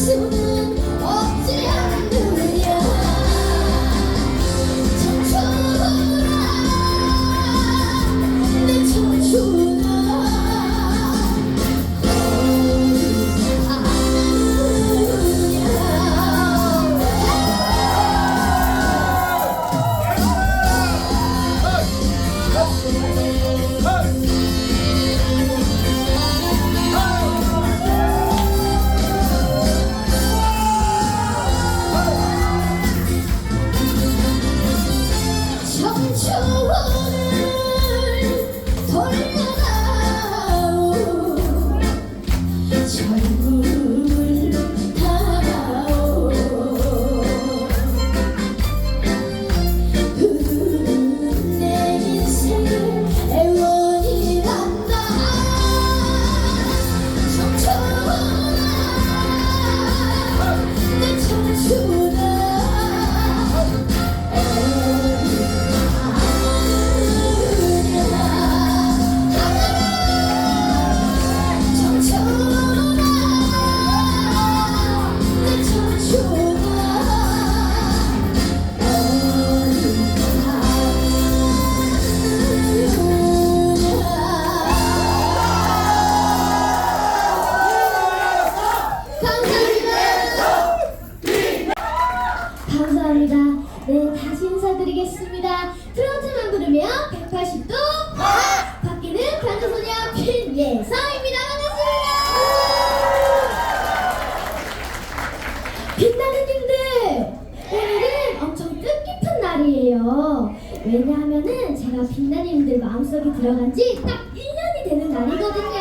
soon. 들어간 지 딱 1년이 되는 날이거든요.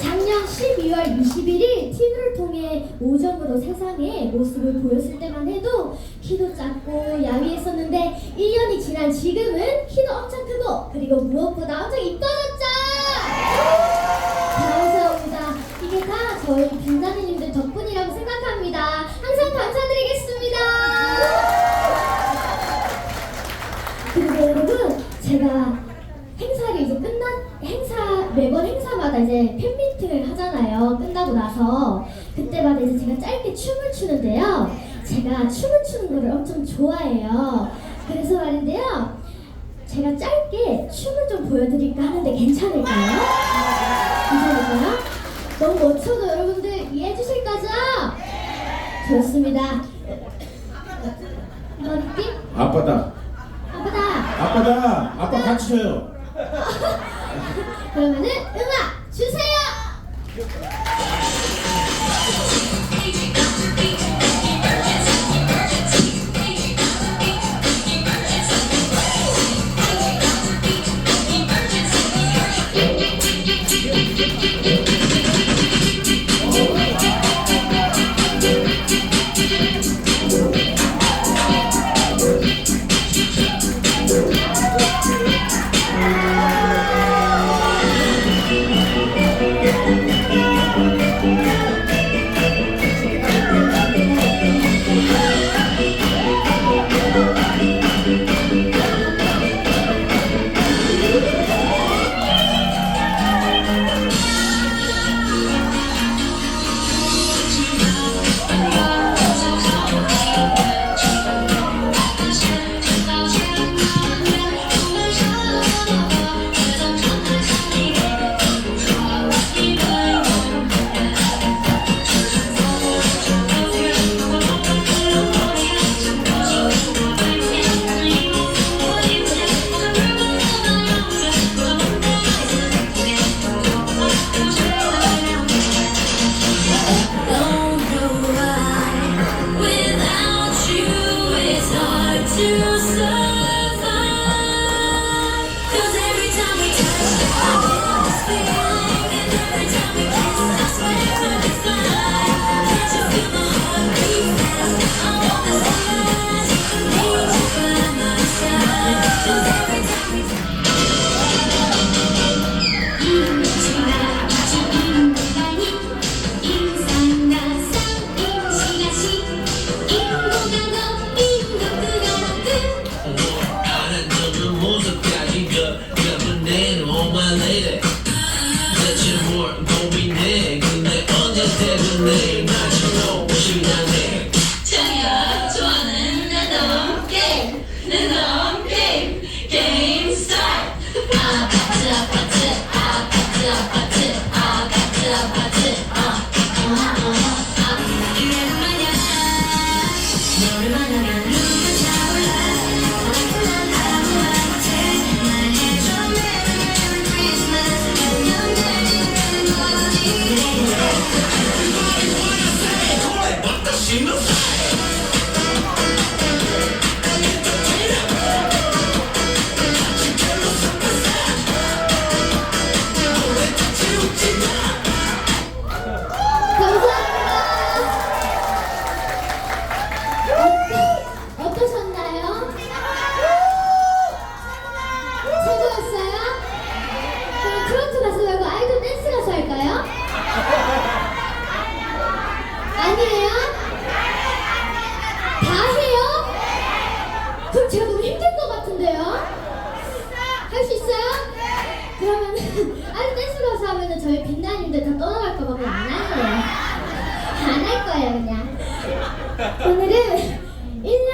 작년 12월 21일 TV를 통해 오전으로 세상의 모습을 보였을 때만 해도 키도 작고 야위했었는데 1년이 지난 지금은 키도 엄청 크고 그리고 무엇보다 엄청 이뻐졌죠? 감사합니다. 이게 다 저희 빈자리님 하잖아요. 끝나고 나서 그때마다 이제 제가 짧게 춤을 추는데요. 제가 춤을 추는 거를 엄청 좋아해요. 그래서 말인데요. 제가 짧게 춤을 좀 보여드릴까 하는데 괜찮을까요? 괜찮을까요? 너무 멋져도 여러분들 이해해 주실 거죠? 좋습니다. 머리띠? 아빠다. 아빠다. 아빠다. 아빠 같이 줘요. 그러면은 음 아니에요? 다 해요? 그럼 제가 너무 힘들 것 같은데요? 할 수 있어요? 그러면 아이돌 댄스 가수 하면은 저희 빛나님들 다 떠나갈까 봐 그냥 안 할래요. 안 할 거예요 그냥. 오늘은 1년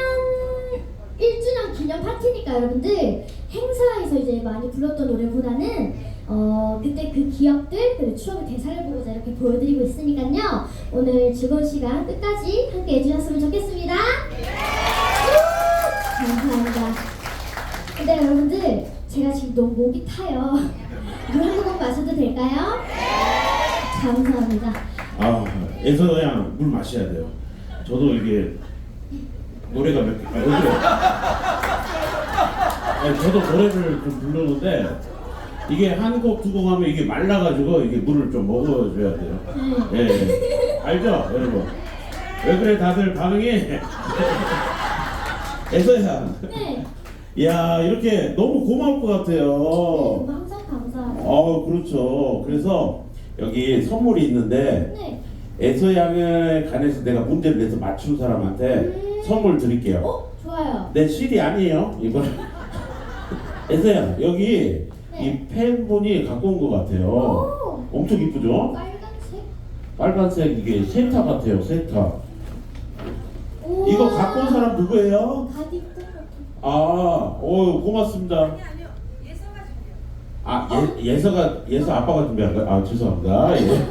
1주년 기념 파티니까 여러분들 행사에서 이제 많이 불렀던 노래보다는 어 그때 그 기억들 그리고 추억의 대사를 보고자 이렇게 보여드리고 있으니까요 오늘 즐거운 시간 끝까지 함께 해주셨으면 좋겠습니다 우! 감사합니다 근데 여러분들 제가 지금 너무 목이 타요 물 한 모금 마셔도 될까요? 감사합니다 아, 애서양 물 마셔야 돼요. 저도 이게 노래가 몇 개, 아, 왜 그래? 아니, 저도 노래를 좀 부르는데 이게 한곡 두곡 하면 이게 말라가지고 이게 물을 좀 먹어줘야 돼요. 예, 예. 알죠, 여러분? 왜 그래, 다들 반응이? 애서양. 네야 이렇게 너무 고마울 것 같아요. 너무 항상 감사해요 어 그렇죠. 그래서 여기 선물이 있는데 네 애서 양에 관해서 내가 문제를 내서 맞춘 사람한테 음. 선물 드릴게요. 어? 좋아요 내 CD 아니에요 이거. 애서양 여기 네. 이 팬분이 갖고 온 것 같아요. 오. 엄청 이쁘죠? 빨간색 빨간색 이게 세타 같아요 세타. 이거 갖고 온 사람 누구예요? 같은 아, 오 고맙습니다. 아, 예, 예서가 예서 아빠가 준비한 거야. 아, 죄송합니다. 예.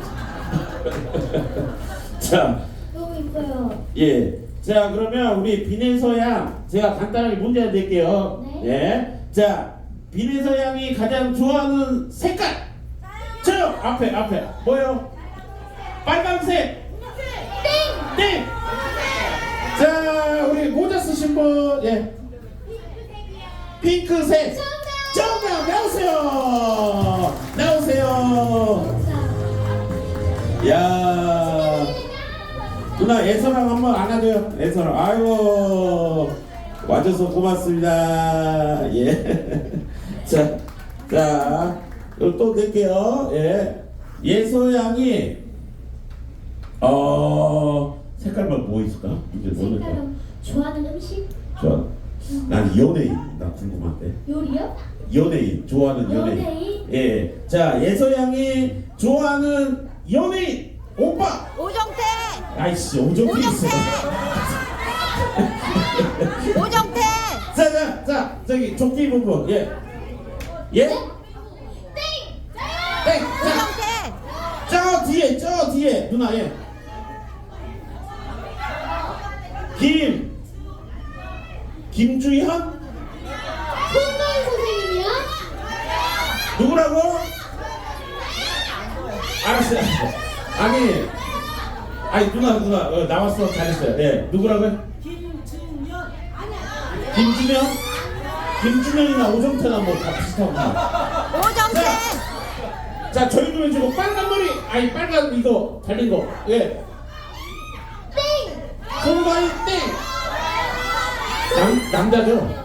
자, 너무 이뻐요 예. 자, 그러면 우리 비내서 양 제가 간단하게 문제 낼게요. 네. 예. 자, 비내서 양이 가장 좋아하는 색깔. 저 앞에 앞에 뭐요? 빨간색. 땡. 땡. 자, 우리 모자 쓰신 분 예. 핑크색. 정답 나오세요. 나오세요. 야 누나 애서랑 한번 안아줘요. 애서랑 아이고 와줘서 고맙습니다. 예. 자, 자, 이거 또 낼게요. 예. 예서 양이 어 색깔만 뭐 있을까? 이제 뭐? 색깔은 좋아하는 음식? 좋아. 난 연예인 나 궁금한데. 요리요? 연예인 좋아하는 연예인. 연예인? 예. 자 예서 양이 좋아하는 연예인 오빠. 오정태! 아이씨 오정태 있어. 오정태! 자자 자 저기 조끼 부분 예. 예? 땡. 오정태! 저 뒤에 저 뒤에 누나 예. 김. 김주현 홍가인 선생님이요? 누구라고? 알았어요. 아니, 아니 누나 누나 어, 나왔어 잘했어요. 예, 누구라고요? 김준현. 김준현? 김준현이나 오정태나 뭐 다 비슷하구나. 오정태! 자, 저희 눈에 지금 빨간 머리, 아니 빨간 이거 달린 거, 예. 땡! 공바이 땡. 남 남자죠?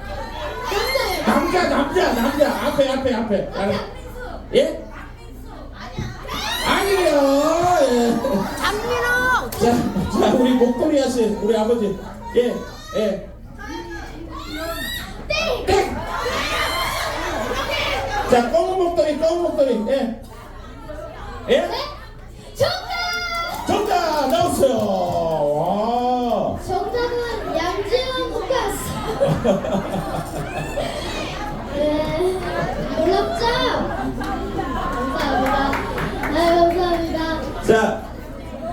남자 남자 남자 앞에 앞에 앞에. 예? 아니에요. 예. 장민호! 자, 자 우리 목도리 아씨 우리 아버지 예 예. 자, 검은 목도리, 검은 목도리. 예. 예? 네? 정답! 정답! 나왔어요. 와. 정답은 양지원 국가스. 네. 놀랍죠? 감사합니다. 네, 감사합니다. 자,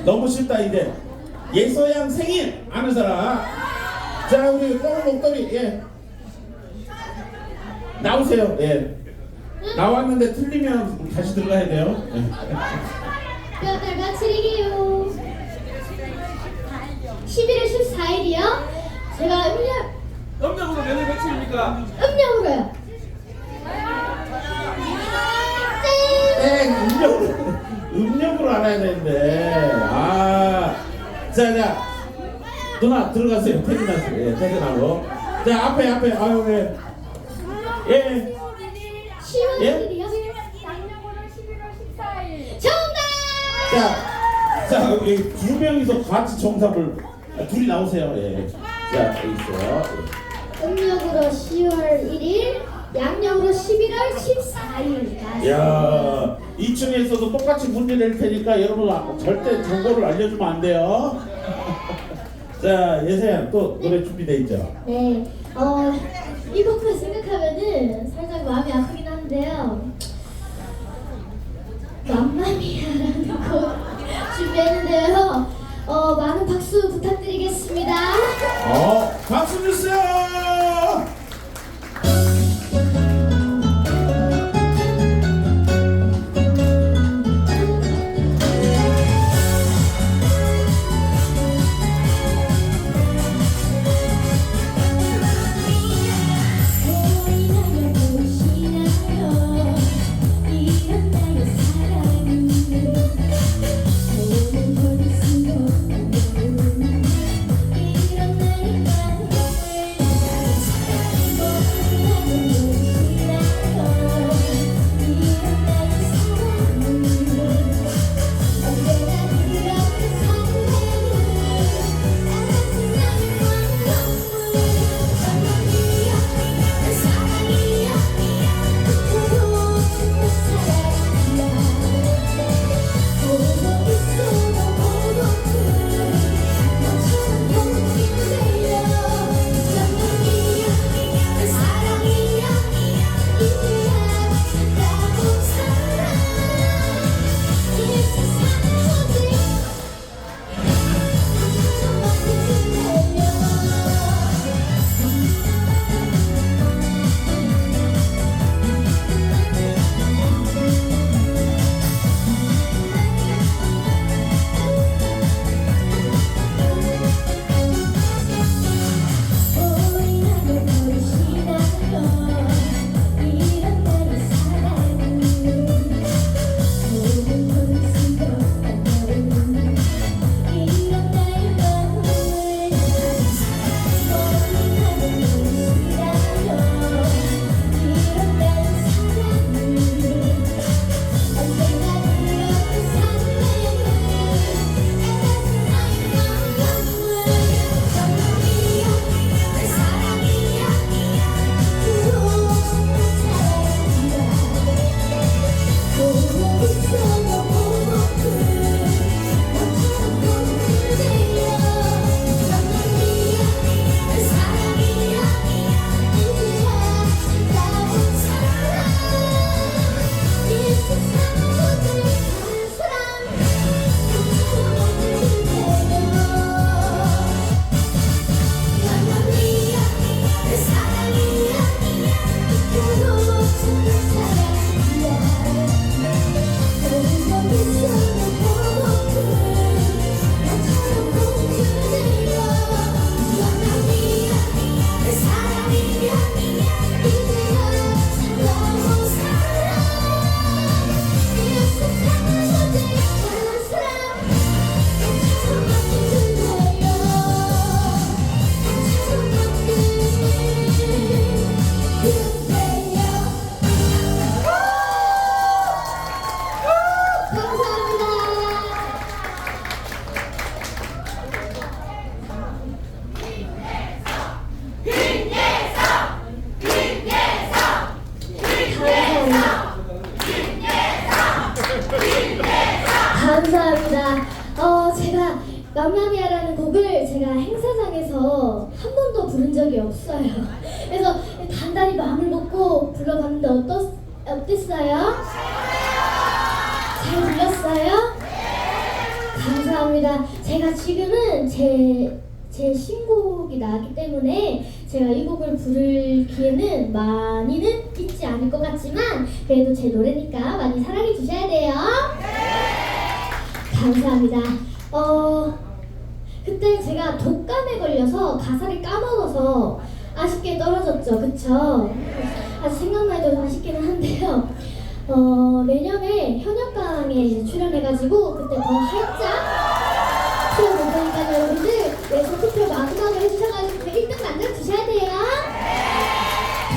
너무 쉽다, 이제. 예서양 생일 아는 사람. 자, 우리 검은 목도리. 예. 나오세요. 예. 나왔는데 틀리면 다시 들어가야 돼요. 예. 뼈들 맞추리기요. 11월 14일이요? 제가 음력, 음력으로 몇월 며칠입니까? 음력으로요. 땡! 네, 음력으로 음력으로 알아야 되는데. 아, 자, 자, 누나 들어가세요. 퇴근하세요. 예, 퇴근하고. 자, 앞에 앞에 아유 네. 예. 10월 예? 1일이요? 양력으로 11월 14일. 정답! 자, 자, 여기 두 명이서 같이 정답을 아, 둘이 나오세요. 예. 자, 여기 있어요. 음력으로 10월 1일, 양력으로 11월 14일. 예. 야, 2층에서도 똑같이 문제 낼 테니까 여러분 아, 절대 정보를 알려주면 안 돼요. 자, 예세양 또 노래 준비돼 있죠. 네, 어, 이 곡을 생각하면은 살짝 마음이 아프긴 한데요. 맘마미아라는 곡 준비했는데요. 어, 많은 박수 부탁드리겠습니다. 어, 박수 주세요. 제가 행사장에서 한 번도 부른 적이 없어요. 그래서 단단히 마음을 먹고 불러봤는데 어떠, 어땠어요? 잘 불렀어요? 감사합니다. 제가 지금은 제, 제 신곡이 나왔기 때문에 제가 이 곡을 부를 기회는 많이는 있지 않을 것 같지만 그래도 제 노래니까 많이 사랑해 주셔야 돼요. 감사합니다. 어, 그때 제가 독감에 걸려서 가사를 까먹어서 아쉽게 떨어졌죠. 그쵸? 아직 생각만 해도 아쉽기는 한데요. 어, 내년에 현역강에 출연해가지고 그때 더 활짝 풀어볼 테니까 여러분들 내서 투표 마지막으로 해주셔가지고 1등 만들어주셔야 돼요.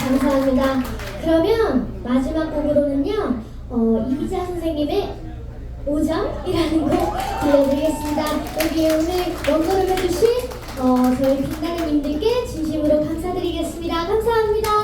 감사합니다. 그러면 마지막 곡으로는요, 어, 이미자 선생님의 5점이라는 곡 들려드리겠습니다. 여기 오늘 원고를 해주신 어, 저희 빛나는 님들께 진심으로 감사드리겠습니다. 감사합니다.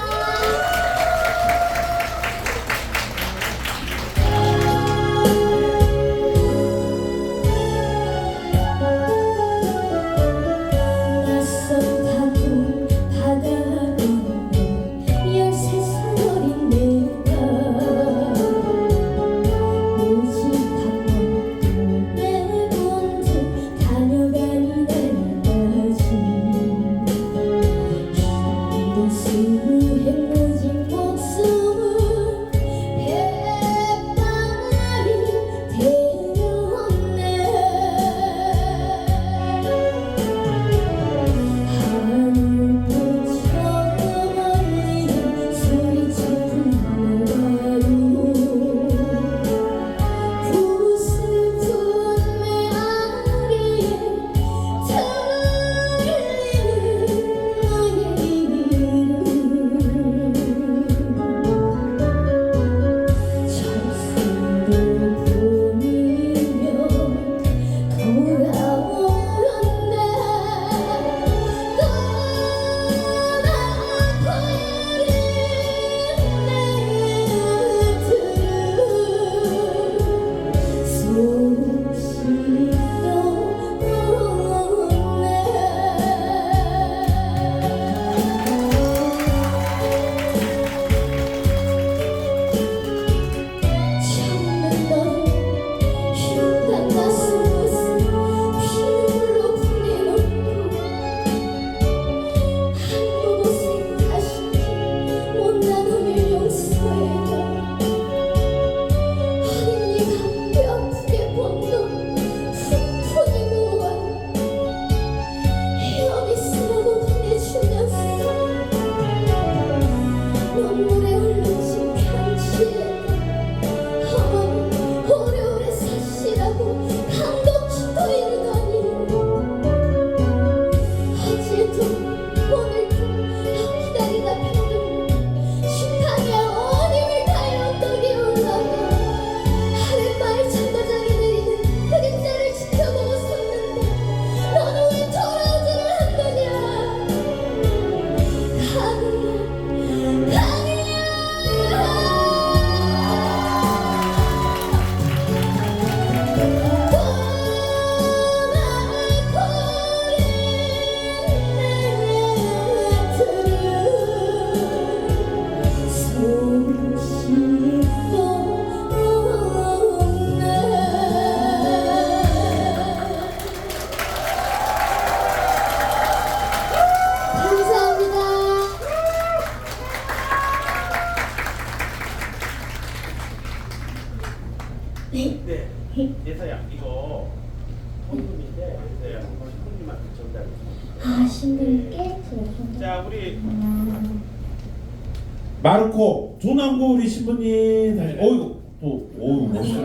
신부님 다시 어이구 또 어이구 멋있어.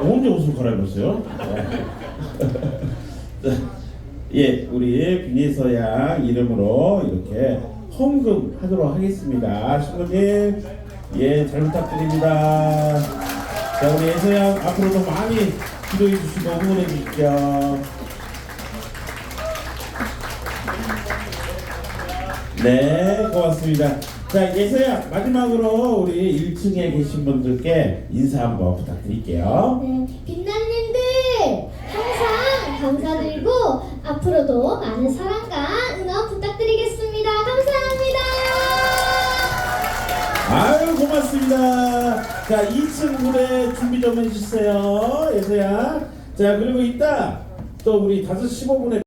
언제 옷을 갈아입었어요? 자, 예, 우리 비니서야 이름으로 이렇게 헌금 하도록 하겠습니다. 신부님, 예, 잘 부탁드립니다. 자, 우리 예서양 앞으로도 많이 기도해 주시고 응원해 주십시오. 네, 고맙습니다. 자, 예서야 마지막으로 우리 1층에 계신 분들께 인사 한번 부탁드릴게요. 네, 빛나님들 항상 감사드리고 앞으로도 많은 사랑과 응원 부탁드리겠습니다. 감사합니다. 아유 고맙습니다. 자 2층 무대 준비 좀 해주세요 예서야. 자 그리고 이따 또 우리 5시 15분에